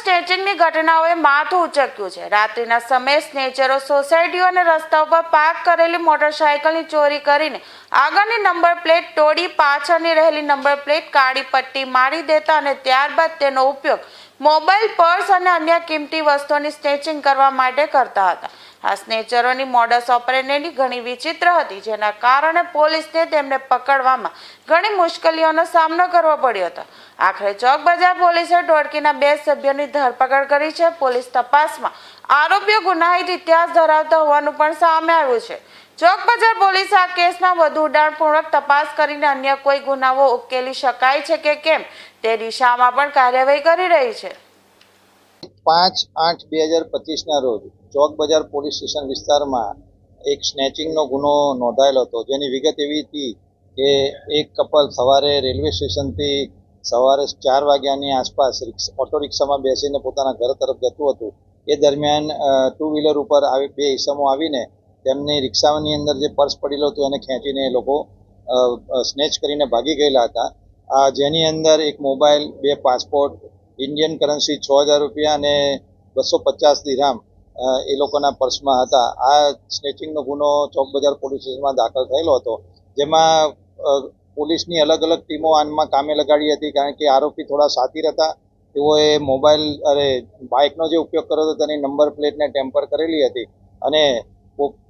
સ્નેચિંગની ઘટનાઓએ માથું ઉચક્યું છે. રાત્રિના સમયે સ્નેચરો સોસાયટીઓ અને રસ્તા ઉપર પાર્ક કરેલી મોટરસાયકલની ચોરી કરીને આગળની નંબર પ્લેટ તોડી, પાછળની રહેલી નંબર પ્લેટ કાળી પટ્ટી મારી દેતા અને ત્યારબાદ તેનો ઉપયોગ મોબાઈલ, પર્સ અને અન્ય કિંમતી વસ્તુઓની સ્નેચિંગ કરવા માટે કરતા હતા. આ સ્નેચરોની મોડસ ઓપરેન્ડની ઘણી વિચિત્ર હતી, જેના કારણે પોલીસને તેમને પકડવામાં ઘણી મુશ્કેલીઓનો સામનો કરવો પડ્યો હતો. આખરે ચોક બજાર પોલીસે ટોળકીના બે સભ્યોની ધરપકડ કરી છે. પોલીસ તપાસમાં આરોપીઓ ગુનાહિત ઇતિહાસ ધરાવતા હોવાનું પણ સામે આવ્યું છે. ચોક બજાર પોલીસે આ કેસમાં વધુ ઉડાણપૂર્વક તપાસ કરીને અન્ય કોઈ ગુનાઓ ઉકેલી શકાય છે કે કેમ, તે દિશામાં પણ કાર્યવાહી કરી રહી છે. પાંચ આઠ બે હજાર પચીસના રોજ ચોક બજાર પોલીસ સ્ટેશન વિસ્તારમાં એક સ્નેચિંગનો ગુનો નોંધાયેલો હતો. જેની વિગત એવી હતી કે એક કપલ સવારે રેલવે સ્ટેશનથી સવારે ચાર વાગ્યાની આસપાસ ઓટો રિક્ષામાં બેસીને પોતાના ઘર તરફ જતું હતું. એ દરમિયાન ટુ વ્હીલર ઉપર આવી બે ઇસમો આવીને તેમની રિક્ષાની અંદર જે પર્સ પડેલું હતું એને ખેંચીને એ લોકો સ્નેચ કરીને ભાગી ગયેલા હતા. આ જેની અંદર એક મોબાઈલ બે પાસપોર્ટ ઇન્ડિયન કરન્સી છ હજાર રૂપિયા અને બસો પચાસ દિરહામ અ, એ લોકોના પર્સમાં હતા. આ સ્નેચિંગનો ગુનો ચોક બજાર પોલીસ સ્ટેશનમાં દાખલ થયેલો હતો. જેમાં પોલીસની અલગ અલગ ટીમો આનમાં કામે લગાડી હતી કારણ કે આરોપી થોડા સાતીર હતા. તેઓએ મોબાઈલ, અરે, બાઇકનો જે ઉપયોગ કર્યો હતો તેની નંબર પ્લેટને ટેમ્પર કરેલી હતી. અને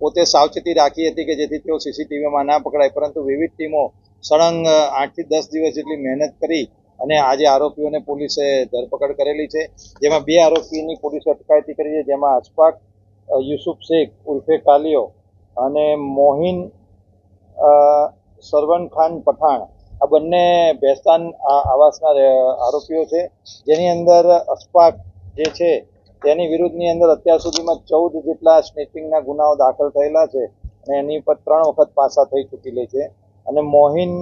પોતે સાવચેતી રાખી હતી કે જેથી તેઓ સીસીટીવીમાં ના પકડાય. પરંતુ વિવિધ ટીમો સળંગ આઠથી દસ દિવસ જેટલી મહેનત કરી અને આજે આરોપીઓને પોલીસે ધરપકડ કરેલી છે. જેમાં બે આરોપીની પોલીસે અટકાયતી કરી છે, જેમાં અશફાક યુસુફ શેખ, ઉર્ફે કાલિયો અને મોહિન સરવન ખાન પઠાણ. આ બંને ભેસ્તાન આવાસના આરોપીઓ છે. જેની અંદર અશફાક જે છે, તેની વિરુદ્ધની અંદર અત્યાર સુધીમાં ચૌદ જેટલા સ્નેચિંગના ગુનાઓ દાખલ થયેલા છે અને એની પર ત્રણ વખત પાસા થઈ ચૂકેલી છે. અને મોહિન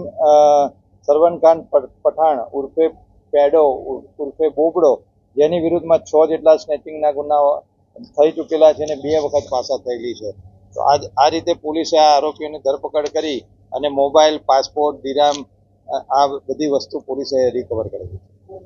અ, સરવન ખાન પઠાણ ઉર્ફે પેડો ઉર્ફે બોબડો જેની વિરુદ્ધમાં છ જેટલા સ્નેચિંગના ગુનાઓ થઈ ચૂકેલા છે અને બે વખત પાસા થયેલી છે. તો આજ આ રીતે પોલીસે આ આરોપીઓની ધરપકડ કરી અને મોબાઈલ પાસપોર્ટ દિરામ આ બધી વસ્તુ પોલીસે રિકવર કરેલી છે.